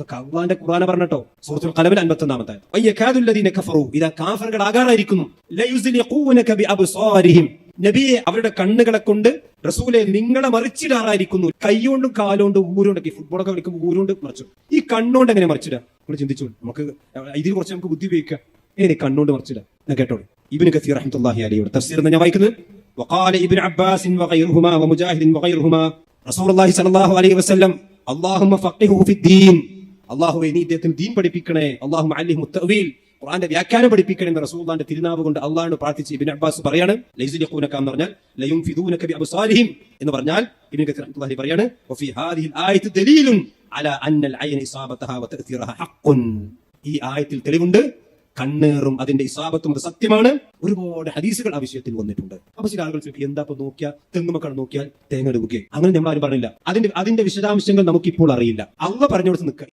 ഇതൊക്കെ അള്ളാന്റെ ഖുർആന പറഞ്ഞട്ടോ സൂറത്തുൽ ഖലമിൽ അൻപത്തൊന്നാമത്തെ വയ്യക്കാതുല്ലദീന കഫറു ഇതാ കാഫറുകൾ ആകാറായിരിക്കുന്നു ലയുസ്ലിഖൂനക ബിഅബ്സാരിഹിം നബിയെ അവരുടെ കണ്ണുകളെ കൊണ്ട് റസൂലെ നിങ്ങളെ മറിച്ചിടാറായിരിക്കുന്നു കൈകൊണ്ടും കാലുകൊണ്ടും ഊരുകൊണ്ടൊക്കെ ഫുട്ബോളൊക്കെ കളിക്കുമ്പോൾ ഊരുകൊണ്ട് മറിച്ചു ഈ കണ്ണുകൊണ്ട് എങ്ങനെ മറിച്ചിടുക നമ്മൾ ചിന്തിച്ചു നമുക്ക് ഇതിൽ കുറച്ച് നമുക്ക് ബുദ്ധി ഉപയോഗിക്കാം എങ്ങനെ കണ്ണുകൊണ്ട് മറിച്ചിടുക ഞാൻ കേട്ടോളൂ ഇബിന് കസീർ റഹ്മത്തുള്ളാഹി അലൈഹി തഫ്സീർ എന്ന് ഞാൻ വായിക്കുന്നത് وقال ابن عباس وغيرهما ومجاهد وغيرهما رسول الله صلى الله عليه وسلم اللهم فقهه في الدين അള്ളാഹുവെ നീ ഇദ്ദേഹത്തിന് ദീൻ പഠിപ്പിക്കണേ. അള്ളാഹു അലി മുത്തവീൽ ഖുർആന്റെ വ്യാഖ്യാനം പഠിപ്പിക്കണേ എന്ന് റസൂലുള്ളാന്റെ തിരുനാവ് കൊണ്ട് അള്ളാഹു പ്രാർത്ഥിച്ച് ഇബിൻ അബ്ബാസ് പറയാണ് ലൈസുലിഖൂനക എന്ന് പറഞ്ഞാൽ ലയും ഫിദൂനക ബി അബ്സാരിഹിം എന്ന് പറഞ്ഞാൽ ഇബ്നു കസീർ റഹ്മത്തുള്ളാഹി പറയാണ് വഫി ഹാദിഹിൽ ആയത്ത് ദലീലുൻ അലാ അന്നൽ അൽ ഐന ഇസാബതഹ വ തഅ്തീറഹ ഹഖ്ഖുൻ. ഈ ആയത്തിൽ തെളിവുണ്ട്. കണ്ണേറും അതിന്റെ ഇസാബത്തും അത് സത്യമാണ്. ഒരുപാട് ഹദീസുകൾ ആ വിഷയത്തിൽ വന്നിട്ടുണ്ട്. അപ്പൊ ചില ആളുകൾ ചോദിക്കും എന്താ ഇപ്പൊ നോക്കിയാൽ തെങ്ങുമക്കൾ നോക്കിയാൽ തേങ്ങ അങ്ങനെ നമ്മൾ ആരും പറഞ്ഞില്ല. അതിന്റെ അതിന്റെ വിശദാംശങ്ങൾ നമുക്ക് ഇപ്പോൾ അറിയില്ല. അവ പറഞ്ഞു കൊടുത്ത് നിൽക്കുക